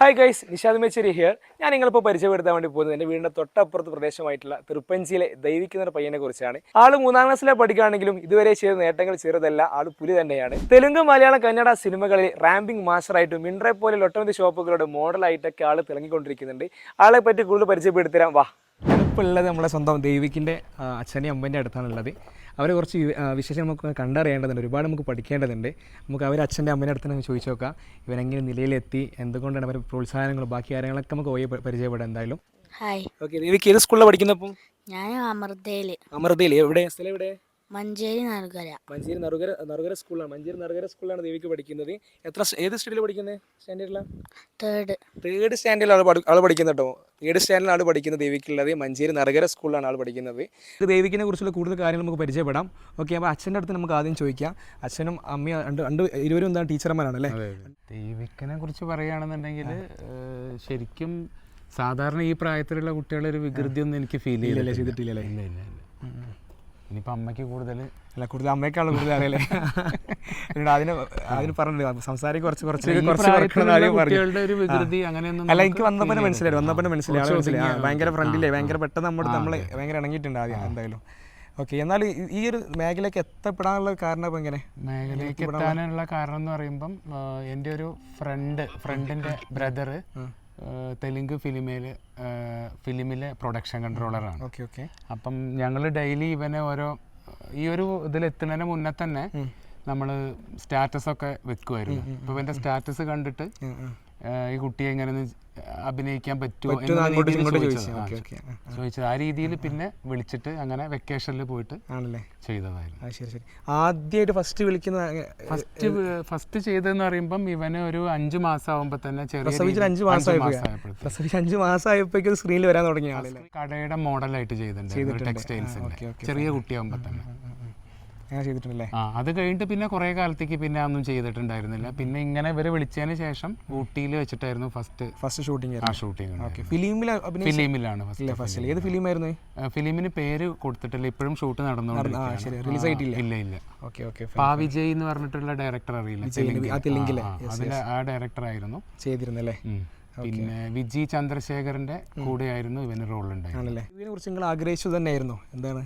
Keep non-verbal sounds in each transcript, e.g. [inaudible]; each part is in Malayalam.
Hi guys Nishad Mecheri here ഞാൻ നിങ്ങളിപ്പോൾ പരിചയപ്പെടുത്താൻ വേണ്ടി പോകുന്നത് എന്റെ വീടിന്റെ തൊട്ടപ്പുറത്ത് പ്രദേശമായിട്ടുള്ള തിരുപ്പഞ്ചിയിലെ ദൈവിക്കുന്ന ഒരു പയ്യനെ കുറിച്ചാണ്. ആൾ മൂന്നാം ക്ലാസ്സിലെ പഠിക്കുകയാണെങ്കിലും ഇതുവരെ ചെയ്ത നേട്ടങ്ങൾ ചെറുതല്ല ആൾ പുലി തന്നെയാണ്. തെലുങ്ക് മലയാളം കന്നഡ സിനിമകളിൽ റാമ്പിംഗ് മാസ്റ്ററായിട്ടും മിൻട്രെ പോലെ ഒട്ടനവധി ഷോപ്പുകളുടെ മോഡലായിട്ടൊക്കെ ആൾ തിളങ്ങിക്കൊണ്ടിരിക്കുന്നുണ്ട്. ആളെ പറ്റി കൂടുതൽ പരിചയപ്പെടുത്തരാം വാ. ഇപ്പോൾ ഉള്ളത് നമ്മളെ സ്വന്തം ദൈവിക്കിന്റെ അച്ഛനെയും അമ്മേന്റെ അടുത്താണുള്ളത്. അവരെ കുറച്ച് വിശേഷം നമുക്ക് കണ്ടറിയേണ്ടതുണ്ട്. ഒരുപാട് നമുക്ക് പഠിക്കേണ്ടതുണ്ട്. നമുക്ക് അവർ അച്ഛന്റെ അമ്മേന്റെ അടുത്ത് തന്നെ ചോദിച്ചു നോക്കാം. ഇവരെങ്ങനെ നിലയിലെത്തി? എന്തുകൊണ്ടാണ് അവർ പ്രോത്സാഹനങ്ങൾ ബാക്കി കാര്യങ്ങളൊക്കെ നമുക്ക് പോയി പരിചയപ്പെടാം എന്തായാലും. ഹായ്. ഓക്കെ സ്കൂളിൽ ഏത് സ്കൂളിലാണ് പഠിക്കുന്നപ്പം ഞാൻ അമൃതയിൽ അമൃതയിൽ എവിടെ? സ്ഥലം എവിടെ? മഞ്ചേരി നറുകര. മഞ്ചേരി നറുകര നറുകര സ്കൂളാണ് മഞ്ചേരി നറുകര സ്കൂളിലാണ് ദേവിക്ക് പഠിക്കുന്നത്. എത്ര ഏത് സ്റ്റാൻഡേർഡിൽ പഠിക്കുന്നത് സ്റ്റാൻഡേർഡിലാണ് തേർഡ് തേർഡ് സ്റ്റാൻഡേർഡിലാണ് ആൾ പഠിക്കുന്നത് കേട്ടോ തേർഡ് സ്റ്റാൻഡേർഡിലാണ് ആൾ പഠിക്കുന്നത് ദേവിക്കുള്ളത്. മഞ്ചേരി നറുകര സ്കൂളിലാണ് ആൾ പഠിക്കുന്നത്. ഇത് ദേവിക്കിനെ കുറിച്ചുള്ള കൂടുതൽ കാര്യങ്ങൾ നമുക്ക് പരിചയപ്പെടാം. ഓക്കെ അപ്പോൾ അച്ഛന്റെ അടുത്ത് നമുക്ക് ആദ്യം ചോദിക്കാം. അച്ഛനും അമ്മയും രണ്ട് രണ്ട് ഇരുവരും എന്താണ് ടീച്ചർമാരാണ് അല്ലേ? ദേവിക്കിനെ കുറിച്ച് പറയുകയാണെന്നുണ്ടെങ്കിൽ ശരിക്കും സാധാരണ ഈ പ്രായത്തിലുള്ള കുട്ടികളൊരു ഒരു വികൃതി ഒന്നും എനിക്ക് ഫീൽ ചെയ്തില്ല ചെയ്തിട്ടില്ലല്ലേ ഇല്ല ഇല്ല ഇല്ല. ഇനിയിപ്പോൾ അമ്മയ്ക്ക് കൂടുതൽ അല്ല കൂടുതൽ അമ്മയ്ക്കാണ് കൂടുതൽ അറിയില്ലേ എന്നിട്ട് അതിന് അതിന് പറഞ്ഞു സംസാരിക്കും കുറച്ച് കുറച്ച് കുറച്ച് വികൃതി അങ്ങനെയൊന്നും അല്ല എനിക്ക് വന്നപ്പോൾ മനസ്സിലായി വന്നപ്പോൾ മനസ്സിലായി. ആളെ മനസ്സിലായി. ഭയങ്കര ഫ്രണ്ടില്ലേ ഭയങ്കര പെട്ടെന്ന് നമ്മുടെ നമ്മൾ. ഭയങ്കര ഇണങ്ങിയിട്ടുണ്ട് ആദ്യം എന്തായാലും. ഓക്കെ എന്നാൽ ഈ- ഒരു മേഖലയ്ക്ക് എത്തപ്പെടാനുള്ള കാരണം എങ്ങനെ? മേഖലയ്ക്ക് എത്താനുള്ള കാരണം എന്ന് പറയുമ്പം എന്റെ ഒരു ഫ്രണ്ട് ഫ്രണ്ടിന്റെ ബ്രദർ തെലുങ്ക് ഫിലിമിൽ ഫിലിമിലെ പ്രൊഡക്ഷൻ കൺട്രോളറാണ് ഓക്കെ ഓക്കെ. അപ്പം ഞങ്ങൾ ഡെയിലി ഇവനെ ഓരോ ഈ ഒരു ഇതിൽ എത്തുന്നതിന് മുന്നേ തന്നെ നമ്മൾ സ്റ്റാറ്റസ് ഒക്കെ വെക്കുമായിരുന്നു അപ്പോൾ ഇവന്റെ സ്റ്റാറ്റസ് കണ്ടിട്ട് ഈ കുട്ടിയെ എങ്ങനെ അഭിനയിക്കാൻ പറ്റുമോ ചോദിച്ചത്. ആ, രീതിയിൽ പിന്നെ വിളിച്ചിട്ട് അങ്ങനെ വെക്കേഷനിൽ പോയിട്ട് ആണല്ലേ? ചെയ്തതായിരുന്നു. ശരി ശരി. ആദ്യമായിട്ട് ഫസ്റ്റ് വിളിക്കുന്ന ഫസ്റ്റ് ഫസ്റ്റ് ചെയ്തതെന്ന് പറയുമ്പം ഇവന് ഒരു അഞ്ചു മാസം ആവുമ്പോൾ തന്നെ ചെറിയ അഞ്ചു അഞ്ച് മാസമായപ്പോഴേക്കും സ്ക്രീനിൽ വരാൻ തുടങ്ങിയ കടയുടെ മോഡലായിട്ട് ചെയ്തിട്ടുണ്ട്. ടെക്സ്റ്റൈൽസിന്റെ. ചെറിയ കുട്ടിയാവുമ്പോ തന്നെ. അങ്ങനെ ചെയ്തിട്ടുണ്ടല്ലേ? ആ അത് കഴിഞ്ഞിട്ട് പിന്നെ കുറേ കാലത്തേക്ക് പിന്നെ ഒന്നും ചെയ്തിട്ടുണ്ടായിരുന്നില്ല. പിന്നെ ഇങ്ങനെ ഇവരെ വിളിച്ചതിന് ശേഷം ഊട്ടിയിൽ വെച്ചിട്ടായിരുന്നു ഫസ്റ്റ് ഫസ്റ്റ് ഷൂട്ടിംഗ് ആ ഷൂട്ടിംഗ് ഫിലിമിൽ ഫിലിമിലാണ് ഫസ്റ്റ് ഏത് ഫിലിമായിരുന്നു? ഫിലിമിന് പേര് കൊടുത്തിട്ടില്ല. ഇപ്പോഴും ഷൂട്ട് നടന്നുകൊണ്ടിരിക്കുകയാണ്. റിലീസ് ആയിട്ടില്ല ഇല്ല ഇല്ല. ഓക്കെ ഓക്കെ പാവിജയ് എന്ന് പറഞ്ഞിട്ടുള്ള ഡയറക്ടർ അറിയില്ല. ആ തെലുങ്കിലെ. ആ, ആ, ഡയറക്ടർ ആയിരുന്നു. ചെയ്തിരുന്നല്ലേ. പിന്നെ വിജി ചന്ദ്രശേഖരന്റെ കൂടെയായിരുന്നു ഇവന് റോൾ ഉണ്ടായിരുന്നത്. ആണല്ലേ? ഇതിനെ കുറിച്ച് നിങ്ങൾ ആഗ്രഹിച്ചു തന്നെയായിരുന്നു. എന്താണ്?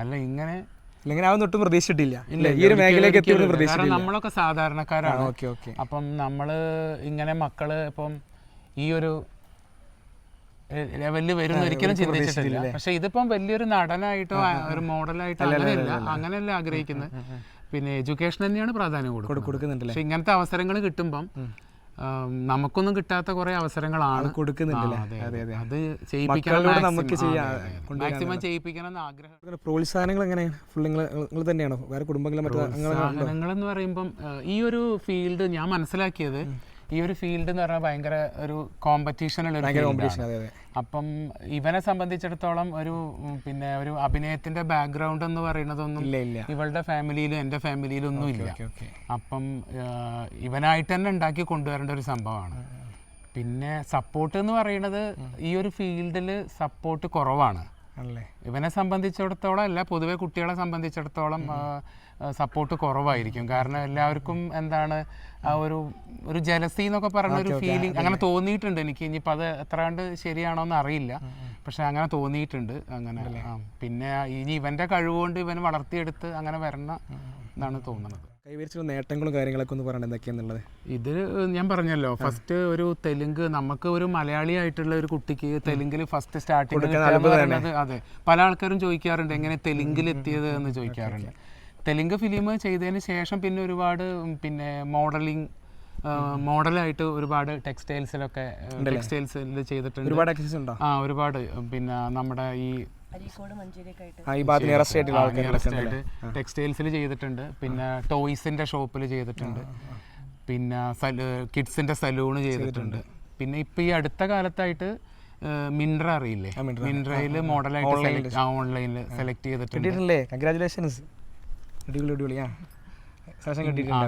അല്ല ഇങ്ങനെ ഇല്ലെങ്കിൽ അവൻ ഒട്ടും പ്രതീക്ഷിച്ചിട്ടില്ല. ഇല്ല, ഈ ഒരു മേഖലയിലേക്ക് എത്തിയൊന്നും. പ്രതീക്ഷിച്ചില്ല നമ്മളൊക്കെ സാധാരണക്കാരാണ്. Okay okay. അപ്പം നമ്മൾ ഇങ്ങനെ മക്കൾ ഇപ്പം ഈ ഒരു ലെവലിൽ വരും ഒരിക്കലും ചിന്തിച്ചിട്ടില്ല. പക്ഷെ ഇതിപ്പം വലിയൊരു നടനായിട്ടോ ഒരു മോഡലായിട്ടോ അങ്ങനെയല്ല അങ്ങനെയല്ല ആഗ്രഹിക്കുന്നത്. പിന്നെ എഡ്യൂക്കേഷൻ തന്നെയാണ് പ്രാധാന്യം കൊടുക്കുന്നത്. പക്ഷെ ഇങ്ങനത്തെ അവസരങ്ങൾ കിട്ടുമ്പം നമുക്കൊന്നും കിട്ടാത്ത കുറെ അവസരങ്ങളാണ്. കൊടുക്കുന്നുണ്ടല്ലേ? അതെ, നമുക്ക് മാക്സിമം ചെയ്യിപ്പിക്കണം എന്ന് ആഗ്രഹം പ്രോത്സാഹനങ്ങൾ എങ്ങനെയാണ്? ഫുൾ നിങ്ങൾ തന്നെയാണോ? വേറെ കുടുംബങ്ങളും എന്ന് പറയുമ്പം ഈ ഒരു ഫീൽഡ് ഞാൻ മനസ്സിലാക്കിയത് ഈ ഒരു ഫീൽഡ് എന്ന് പറഞ്ഞാൽ ഭയങ്കര ഒരു കോമ്പറ്റീഷൻ ഉള്ള ഒരു കോമ്പറ്റീഷൻ അപ്പം ഇവനെ സംബന്ധിച്ചിടത്തോളം ഒരു പിന്നെ ഒരു അഭിനയത്തിന്റെ ബാക്ക്ഗ്രൗണ്ട് എന്ന് പറയുന്നതൊന്നും ഇല്ല ഇല്ല. ഇവളുടെ ഫാമിലിയിലും എന്റെ ഫാമിലിയിലും ഒന്നും ഇല്ല. അപ്പം ഇവനായിട്ട് തന്നെ ഉണ്ടാക്കി കൊണ്ടുവരേണ്ട ഒരു സംഭവമാണ്. പിന്നെ സപ്പോർട്ട് എന്ന് പറയുന്നത് ഈ ഒരു ഫീൽഡിൽ സപ്പോർട്ട് കുറവാണ്. ആണല്ലേ? ഇവനെ സംബന്ധിച്ചിടത്തോളം അല്ല പൊതുവെ കുട്ടികളെ സംബന്ധിച്ചിടത്തോളം സപ്പോർട്ട് കുറവായിരിക്കും. കാരണം എല്ലാവർക്കും എന്താണ് ആ ഒരു ഒരു ജലസി എന്നൊക്കെ പറയുന്ന ഒരു ഫീലിംഗ് അങ്ങനെ തോന്നിയിട്ടുണ്ട്. എനിക്ക് ഇനിയിപ്പോൾ അത് എത്ര കണ്ട് ശരിയാണോ എന്ന് അറിയില്ല പക്ഷെ അങ്ങനെ തോന്നിയിട്ടുണ്ട്. അങ്ങനെ. പിന്നെ ഇനി ഇവന്റെ കഴിവുകൊണ്ട് ഇവൻ വളർത്തിയെടുത്ത് അങ്ങനെ വരണ എന്നാണ് തോന്നുന്നത്. കൈവരിച്ചുള്ള നേട്ടങ്ങളും കാര്യങ്ങളൊക്കെ ഒന്ന് പറയണം എന്തൊക്കെയാണെന്നുള്ളത് ഇത് ഞാൻ പറഞ്ഞല്ലോ ഫസ്റ്റ് ഒരു തെലുങ്ക് നമുക്ക് ഒരു മലയാളി ആയിട്ടുള്ള ഒരു കുട്ടിക്ക് തെലുങ്കിൽ ഫസ്റ്റ് സ്റ്റാർട്ടിങ് അതെ. പല ആൾക്കാരും ചോദിക്കാറുണ്ട് എങ്ങനെ തെലുങ്കിൽ എത്തിയത്? എന്ന് ചോദിക്കാറുണ്ട്. തെലുങ്ക് ഫിലിം ചെയ്തതിന് ശേഷം പിന്നെ ഒരുപാട് പിന്നെ മോഡലിംഗ് മോഡലായിട്ട് ഒരുപാട് ടെക്സ്റ്റൈൽസിലൊക്കെ ടെക്സ്റ്റൈൽസിൽ ചെയ്തിട്ടുണ്ട്. ഒരുപാട് ആ ഒരുപാട്. പിന്നെ നമ്മുടെ ഈ ടെക്സ്റ്റൈൽസിൽ ചെയ്തിട്ടുണ്ട്. പിന്നെ ടോയ്സിന്റെ ഷോപ്പിൽ ചെയ്തിട്ടുണ്ട്. പിന്നെ കിഡ്സിന്റെ സലൂണ് ചെയ്തിട്ടുണ്ട്. പിന്നെ ഇപ്പൊ ഈ അടുത്ത കാലത്തായിട്ട് മിൻട്ര അറിയില്ലേ? മിൻട്രയിൽ മോഡലായിട്ട് ഓൺലൈനിൽ സെലക്ട് ചെയ്തിട്ടുണ്ട്. കൺഗ്രാചുലേഷൻസ് അടിപൊളി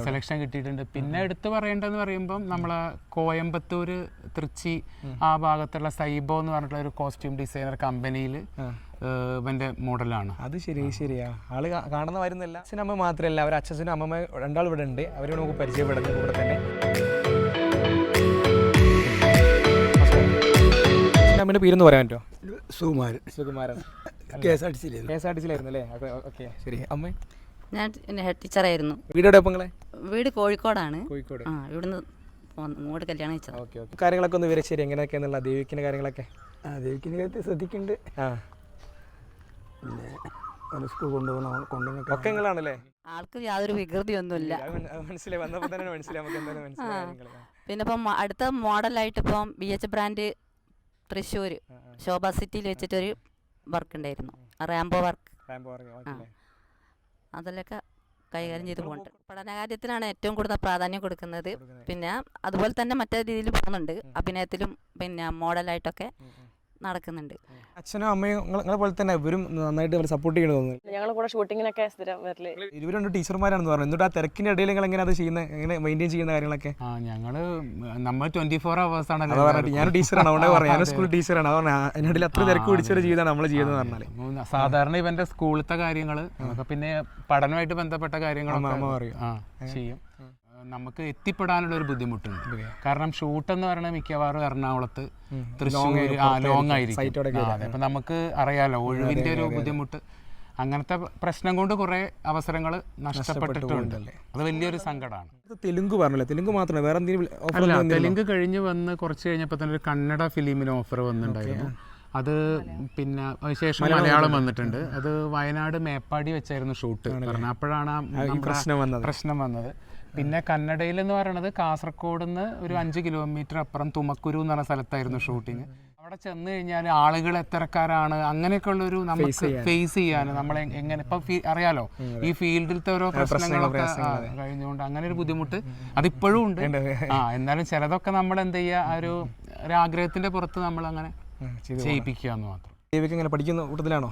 സെലക്ഷൻ കിട്ടിയിട്ടുണ്ട് പിന്നെ എടുത്തു പറയേണ്ടതെന്ന് പറയുമ്പം നമ്മളെ കോയമ്പത്തൂര് തൃച്ചി ആ ഭാഗത്തുള്ള സൈബോ എന്ന് പറഞ്ഞിട്ടുള്ള ഒരു കോസ്റ്റ്യൂം ഡിസൈനർ കമ്പനിയിൽ ഇവന്റെ മോഡലാണ്. അത് ശരി ശരിയാ. ആൾ കാണുന്ന വരുന്നില്ല അച്ഛനും അമ്മ മാത്രമല്ല അവർ അച്ഛനും അമ്മ രണ്ടാൾ ഇവിടെ ഉണ്ട്. അവരെ നമുക്ക് പരിചയപ്പെടുന്നു ഇവിടെ തന്നെ. അമ്മേന്റെ പേരെന്ന് പറയാൻ പറ്റുമോ? Sukumaran. Sukumaran. [laughs] K S R T സിയിലായിരുന്നു. K S R T സിയിലായിരുന്നു അല്ലേ ഓക്കെ ശരി. അമ്മ? ഞാൻ ഹെഡ് ടീച്ചറായിരുന്നു. വീട് എവിടെ വീട് കോഴിക്കോടാണ്. കോഴിക്കോട്. ആ ഇവിടുന്ന് ഇങ്ങോട്ട് കല്യാണം വെച്ചത് ഓക്കെ കാര്യങ്ങളൊക്കെ ഒന്ന് വിവരിച്ചു എങ്ങനെയൊക്കെയാണെന്നുള്ള ദേവിക്കിന്റെ കാര്യങ്ങളൊക്കെ? ആ ദേവിക്കിന്റെ കാര്യത്തിൽ ശ്രദ്ധിക്കുന്നുണ്ട്. ആ. പിന്നെ അവനെ സ്കൂൾ കൊണ്ടുപോകണം കൊണ്ടുപോകണം ഒക്കെ നിങ്ങളാണല്ലേ ആൾക്ക് യാതൊരു വികൃതിയൊന്നുമില്ല. മനസ്സിലായി. വന്നപ്പോൾ തന്നെ മനസ്സിലായി. നമുക്ക് എന്തായാലും മനസ്സിലായി. പിന്നെ ഇപ്പം മ- അടുത്ത മോഡലായിട്ട് ഇപ്പം B H brand Thrissur. Sobha സിറ്റിയിൽ വെച്ചിട്ടൊരു വർക്ക് ഉണ്ടായിരുന്നു. റാംബോ വർക്ക് റാമ്പോ പറഞ്ഞു, ഓക്കേ? അതിലൊക്കെ കൈകാര്യം ചെയ്ത് പോകുന്നുണ്ട് പഠനകാര്യത്തിനാണ് ഏറ്റവും കൂടുതൽ പ്രാധാന്യം കൊടുക്കുന്നത്. കൊടുക്കുന്നത്. പിന്നെ അതുപോലെ തന്നെ മറ്റേ രീതിയിൽ പോകുന്നുണ്ട്. അഭിനയത്തിലും പിന്നെ മോഡലായിട്ടൊക്കെ ഉം, ഉം. നടക്കുന്നുണ്ട്. അച്ഛനും അമ്മയും നിങ്ങളെ പോലെ തന്നെ ഇവരും നന്നായിട്ട് സപ്പോർട്ട് ചെയ്യണമെന്ന് തോന്നുന്നു. ഞങ്ങൾ കൂടെ ഷൂട്ടിങ്ങിനൊക്കെ സ്ഥിരം വരൽ. ഇരുവരും രണ്ട് ടീച്ചർമാരാണെന്ന് പറഞ്ഞു എന്നിട്ട് ആ തിരക്കിന്റെ ഇടയിൽ നിങ്ങൾ എങ്ങനെ അത് ചെയ്യുന്നത് എങ്ങനെ മെയിന്റെയിൻ ചെയ്യുന്ന കാര്യങ്ങളൊക്കെ? ആ ഞങ്ങൾ നമ്മൾ ട്വന്റി ഫോർ അവേഴ്സ് ആണ് ഞാൻ ടീച്ചറാണ്. അതുകൊണ്ട് പറഞ്ഞു ഞാൻ സ്കൂൾ ടീച്ചറാണ് അത് പറഞ്ഞു അതിനിടയിൽ അത്ര തിരക്ക് പിടിച്ചൊരു ജീവിതമാണ് നമ്മൾ ചെയ്യുന്നത് പറഞ്ഞാൽ. മൂന്ന് സാധാരണ ഇവന്റെ സ്കൂളത്തെ കാര്യങ്ങൾ പിന്നെ പഠനമായിട്ട് ബന്ധപ്പെട്ട കാര്യങ്ങളൊക്കെ അമ്മ പറയും. ആ ചെയ്യും. നമുക്ക് എത്തിപ്പെടാനുള്ള ഒരു ബുദ്ധിമുട്ടുണ്ട്. കാരണം ഷൂട്ട് എന്ന് പറയുന്നത് മിക്കവാറും എറണാകുളത്ത് തൃശ്ശൂർ ആ ലോങ് ആയിരിക്കും. അതെ. അപ്പൊ നമുക്ക് അറിയാലോ ഒഴിവിന്റെ ഒരു ബുദ്ധിമുട്ട്. അങ്ങനത്തെ പ്രശ്നം കൊണ്ട് കുറെ അവസരങ്ങൾ നഷ്ടപ്പെട്ടിട്ടുണ്ട്. അത് വലിയൊരു സങ്കടമാണ് തെലുങ്ക് പറഞ്ഞല്ലേ? തെലുങ്ക് മാത്രമേ വേറെ എന്തെങ്കിലും തെലുങ്ക് കഴിഞ്ഞ് വന്ന് കുറച്ച് കഴിഞ്ഞപ്പോൾ തന്നെ ഒരു കന്നഡ ഫിലിമിന് ഓഫർ വന്നിട്ടുണ്ടായിരുന്നു. അത് പിന്നെ ശേഷം മലയാളം വന്നിട്ടുണ്ട്. അത് വയനാട് മേപ്പാടി വെച്ചായിരുന്നു ഷൂട്ട്. അപ്പോഴാണ് പ്രശ്നം വന്നത്. പ്രശ്നം വന്നത്. പിന്നെ കന്നഡയിൽ എന്ന് പറയുന്നത് കാസർഗോഡ് നിന്ന് ഒരു അഞ്ച് കിലോമീറ്റർ അപ്പുറം തുമക്കുരു എന്ന് പറഞ്ഞ സ്ഥലത്തായിരുന്നു ഷൂട്ടിങ് അവിടെ ചെന്ന് കഴിഞ്ഞാൽ ആളുകൾ എത്രക്കാരാണ് അങ്ങനെയൊക്കെ ഒരു നമുക്ക് ഫേസ് ചെയ്യാൻ നമ്മളെ എങ്ങനെ ഇപ്പൊ അറിയാലോ? ഈ ഫീൽഡിലത്തെ ഓരോ പ്രശ്നങ്ങളൊക്കെ കഴിഞ്ഞുകൊണ്ട് അങ്ങനെ ഒരു ബുദ്ധിമുട്ട് അതിപ്പോഴും ഉണ്ട്. ആ എന്നാലും ചിലതൊക്കെ നമ്മൾ എന്ത് ചെയ്യുക ആ ഒരു ആഗ്രഹത്തിന്റെ പുറത്ത് നമ്മൾ അങ്ങനെ ചെയ്യിപ്പിക്കുക എന്ന് മാത്രം. പഠിക്കുന്ന കൂട്ടത്തിലാണോ?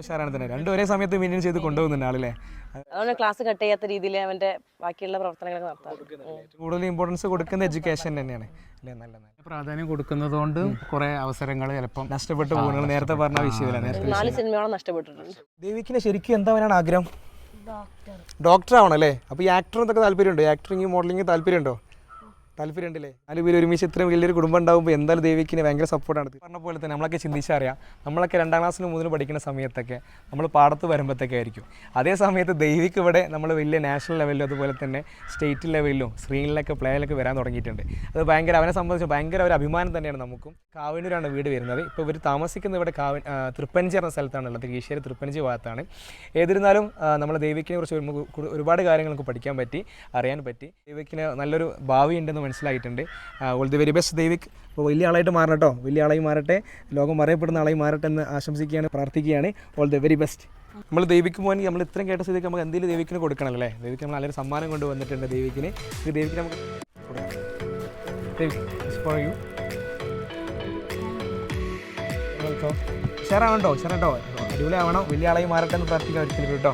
ഉഷാറാണ് തന്നെ. രണ്ടും ഒരേ സമയത്ത് മെയിന്റെയിൻ ചെയ്ത് കൊണ്ടുപോകുന്നുണ്ട് ആളല്ലേ? അതുകൊണ്ട് ക്ലാസ് കട്ട് ചെയ്യാത്ത രീതിയിൽ അവന്റെ ബാക്കിയുള്ള പ്രവർത്തനങ്ങളൊക്കെ നടത്താറ് ഉം. കൂടുതൽ ഇമ്പോർട്ടൻസ് കൊടുക്കുന്ന എഡ്യൂക്കേഷൻ തന്നെയാണ്. അല്ലേ? നല്ല നല്ല. പ്രാധാന്യം കൊടുക്കുന്നതുകൊണ്ട് കുറെ അവസരങ്ങൾ ചിലപ്പം നഷ്ടപ്പെട്ടു പോകുന്നത് നേരത്തെ പറഞ്ഞ വിഷയമില്ല. നാല് സിനിമയോളം നഷ്ടപ്പെട്ടിട്ടുണ്ട്. ദേവിക്കിനെ ശരിക്കും എന്താ പറയാനാണ് ആഗ്രഹം? ഡോക്ടർ ആവണം അല്ലേ? അപ്പോൾ ഈ ആക്ടർ എന്തൊക്കെ താല്പര്യമുണ്ടോ? ആക്ടറിങ് മോഡലിംഗ് താല്പര്യമുണ്ടോ? താല്പര്യം ഉണ്ടല്ലേ നാല് പേര് ഒരുമിച്ച് ഇത്രയും വലിയൊരു കുടുംബം ഉണ്ടാകുമ്പോൾ എന്തായാലും ദേവിക്കിന് ഭയങ്കര സപ്പോർട്ടാണ് പറഞ്ഞ പോലെ തന്നെ നമ്മളൊക്കെ ചിന്തിച്ചറിയാം നമ്മളൊക്കെ രണ്ടാം ക്ലാസ്സിന് മൂന്നിന് പഠിക്കുന്ന സമയത്തൊക്കെ നമ്മൾ പാടത്ത് വരുമ്പോഴത്തേക്കെ ആയിരിക്കും. അതേ സമയത്ത് ദേവിക്ക് ഇവിടെ നമ്മൾ വലിയ നാഷണൽ ലെവലിലും അതുപോലെ തന്നെ സ്റ്റേറ്റ് ലെവലിലും സ്ക്രീനിലൊക്കെ പ്ലേയിലൊക്കെ വരാൻ തുടങ്ങിയിട്ടുണ്ട്. അത് ഭയങ്കര അവനെ സംബന്ധിച്ച് ഭയങ്കര ഒരു അഭിമാനം തന്നെയാണ് നമുക്കും. കാവന്നൂരാണ് വീട് വരുന്നത്. ഇപ്പോൾ ഇവർ താമസിക്കുന്ന ഇവിടെ കാവ തൃപ്പഞ്ചി എന്ന സ്ഥലത്താണുള്ളത് കീശ്ശേരി തൃപ്പഞ്ചി ഭാഗത്താണ്. ഏതിരുന്നാലും നമ്മൾ ദേവിക്കിനെ കുറിച്ച് ഒരുപാട് കാര്യങ്ങൾ നമുക്ക് പഠിക്കാൻ പറ്റി അറിയാൻ പറ്റി. ദേവിക്കിന് നല്ലൊരു ഭാവി ഉണ്ടെന്ന് മനസ്സിലായിട്ടുണ്ട്. All the very best Daivik. അപ്പോൾ വലിയ ആളായിട്ട് മാറണം വലിയ ആളായി മാറട്ടെ. ലോകം അറിയപ്പെടുന്ന ആളായി മാറട്ടെ എന്ന് ആശംസിക്കുകയാണ് പ്രാർത്ഥിക്കുകയാണ്. ഓൾ ദി വെരി ബെസ്റ്റ് നമ്മൾ ദേവിക്ക് പോകാൻ നമ്മൾ ഇത്രയും കേട്ട സ്ഥിതിക്ക് നമുക്ക് എന്തെങ്കിലും ദേവിക്കിന് കൊടുക്കണം അല്ലേ? ദേവിക്ക് നമ്മൾ നല്ലൊരു സമ്മാനം കൊണ്ടുവന്നിട്ടുണ്ട് ദേവിക്കിന്. ദേവിക്ക് നമുക്ക് ഫോർ യു ഉഷാറാവണ്ടോ അടിപൊളി അടിപൊളിയാവണം. വലിയ ആളായി മാറട്ടെ എന്ന് പ്രാർത്ഥിക്കാൻ ഒരിക്കലും കേട്ടോ